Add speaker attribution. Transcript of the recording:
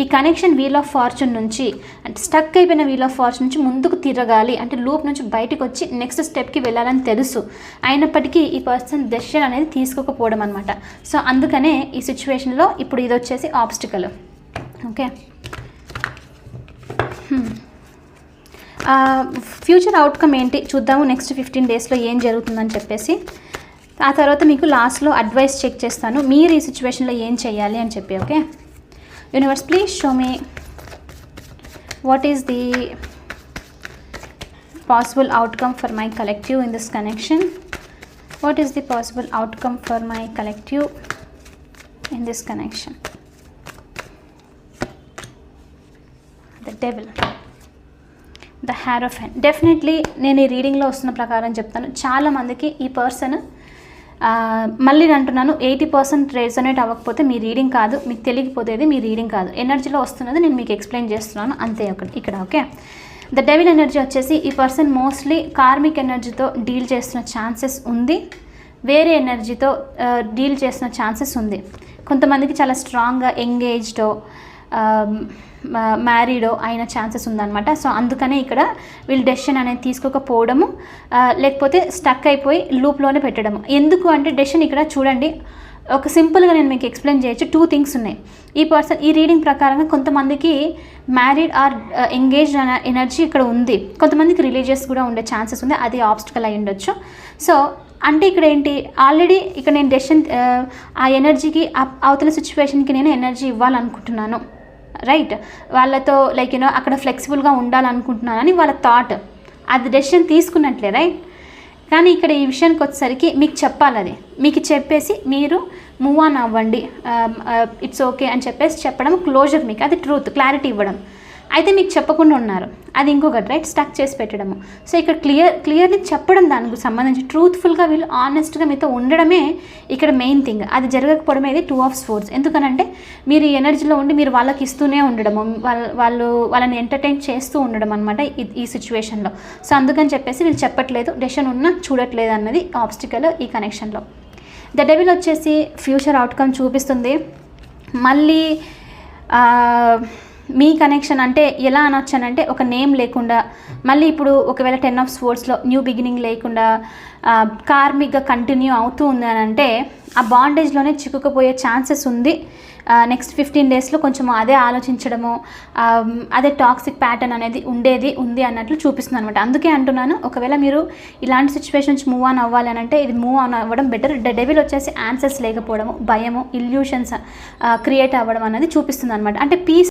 Speaker 1: ఈ connection wheel of fortune నుంచి అంటే స్టక్ అయిపోయిన వీల్ ఆఫ్ ఫార్చ్యూన్ నుంచి ముందుకు తిరగాలి. అంటే లూప్ నుంచి బయటకు వచ్చి నెక్స్ట్ స్టెప్కి వెళ్ళాలని తెలుసు. అయినప్పటికీ ఈ పర్సన్ డెసిషన్ అనేది తీసుకోకపోవడం అనమాట సో అందుకనే ఈ సిచ్యువేషన్లో ఇప్పుడు ఇది వచ్చేసి ఆబ్స్టికల్ ఓకే ఫ్యూచర్ అవుట్కమ్ ఏంటి? చూద్దాము నెక్స్ట్ ఫిఫ్టీన్ డేస్లో ఏం జరుగుతుందని చెప్పేసి. ఆ తర్వాత మీకు లాస్ట్లో అడ్వైస్ చెక్ చేస్తాను. మీరు ఈ సిచ్యువేషన్లో ఏం చేయాలి అని చెప్పి okay universe please show me what is the possible outcome for my collective in this connection what is the possible outcome for my collective in this connection the devil the hierophant definitely నేను ఈ రీడింగ్లో వస్తున్న ప్రకారం చెప్తాను చాలామందికి ఈ person మళ్ళీ నేను అంటున్నాను ఎయిటీ పర్సెంట్ రెజొనేట్ అవ్వకపోతే మీ రీడింగ్ కాదు మీకు తెలియకపోతేది మీ రీడింగ్ కాదు. ఎనర్జీలో వస్తున్నది నేను మీకు ఎక్స్ప్లెయిన్ చేస్తున్నాను అంతే ఒకటి ఇక్కడ ఓకే? ద డెవిల్ ఎనర్జీ వచ్చేసి ఈ పర్సన్ మోస్ట్లీ కార్మిక్ ఎనర్జీతో డీల్ చేస్తున్న ఛాన్సెస్ ఉంది వేరే ఎనర్జీతో డీల్ చేసిన ఛాన్సెస్ ఉంది. కొంతమందికి చాలా స్ట్రాంగ్గా ఎంగేజ్డో మ్యారీడో అయిన ఛాన్సెస్ ఉందన్నమాట. సో అందుకనే ఇక్కడ వీళ్ళు డెసిషన్ అనేది తీసుకోకపోవడము లేకపోతే స్టక్ అయిపోయి లూప్లోనే పెట్టడము. ఎందుకు అంటే డెసిషన్ ఇక్కడ చూడండి ఒక సింపుల్గా నేను మీకు ఎక్స్ప్లెయిన్ చేయొచ్చు. టూ థింగ్స్ ఉన్నాయి. ఈ పర్సన్ ఈ రీడింగ్ ప్రకారంగా కొంతమందికి మ్యారీడ్ ఆర్ ఎంగేజ్డ్ అనే ఎనర్జీ ఇక్కడ ఉంది. కొంతమందికి రిలీజియస్ కూడా ఉండే ఛాన్సెస్ ఉంది అది ఆబ్స్టికల్ అయి ఉండొచ్చు. సో అంటే ఇక్కడ ఏంటి ఆల్రెడీ ఇక్కడ నేను డెసిషన్ ఆ ఎనర్జీకి అవతల సిచ్యువేషన్కి నేను ఎనర్జీ ఇవ్వాలనుకుంటున్నాను. రైట్ వాళ్ళతో లైక్ యూనో అక్కడ ఫ్లెక్సిబుల్గా ఉండాలనుకుంటున్నానని వాళ్ళ థాట్ అది డెసిషన్ తీసుకున్నట్లే రైట్ కానీ ఇక్కడ ఈ విషయానికి వచ్చేసరికి మీకు చెప్పాలి అది మీకు చెప్పేసి మీరు మూవ్ ఆన్ అవ్వండి. Um, uh, ఇట్స్ ఓకే అని చెప్పేసి చెప్పడం క్లోజర్ మీకు. అది ట్రూత్ క్లారిటీ ఇవ్వడం. అయితే మీకు చెప్పకుండా ఉన్నారు. అది ఇంకొకటి రైట్ స్టక్ చేసి పెట్టడము. సో ఇక్కడ క్లియర్ క్లియర్లీ చెప్పడం దానికి సంబంధించి ట్రూత్ఫుల్గా వీళ్ళు ఆనెస్ట్గా మీతో ఉండడమే ఇక్కడ మెయిన్ థింగ్ అది జరగకపోవడమే ఇది టూ ఆఫ్ స్పోర్ట్స్ ఎందుకనంటే మీరు ఎనర్జీలో ఉండి మీరు వాళ్ళకి ఇస్తూనే ఉండడము. వాళ్ళు వాళ్ళని ఎంటర్టైన్ చేస్తూ ఉండడం అనమాట ఈ సిచ్యువేషన్లో సో అందుకని చెప్పేసి వీళ్ళు చెప్పట్లేదు. డెసిషన్ ఉన్నా చూడట్లేదు అన్నది ఆబ్స్టికల్ ఈ కనెక్షన్లో ద డెవిల్ వచ్చేసి ఫ్యూచర్ అవుట్కమ్ చూపిస్తుంది. మళ్ళీ మీ కనెక్షన్ అంటే ఎలా అనొచ్చానంటే ఒక నేమ్ లేకుండా మళ్ళీ ఇప్పుడు ఒకవేళ టెన్ ఆఫ్ స్పోర్ట్స్లో న్యూ బిగినింగ్ లేకుండా కార్మిక్గా కంటిన్యూ అవుతూ ఉంది అని అంటే ఆ బాండేజ్లోనే చిక్కుకుపోయే ఛాన్సెస్ ఉంది. నెక్స్ట్ ఫిఫ్టీన్ డేస్లో కొంచెం అదే ఆలోచించడము అదే టాక్సిక్ ప్యాటర్న్ అనేది ఉండేది ఉంది అన్నట్లు చూపిస్తుంది అనమాట అందుకే అంటున్నాను ఒకవేళ మీరు ఇలాంటి సిచ్యువేషన్స్ నుంచి మూవ్ ఆన్ అవ్వాలనంటే అంటే ఇది మూవ్ ఆన్ అవ్వడం బెటర్ డెవిల్ వచ్చేసి ఆన్సర్స్ లేకపోవడము భయము ఇల్యూషన్స్ క్రియేట్ అవ్వడం అనేది చూపిస్తుంది అనమాట అంటే పీస్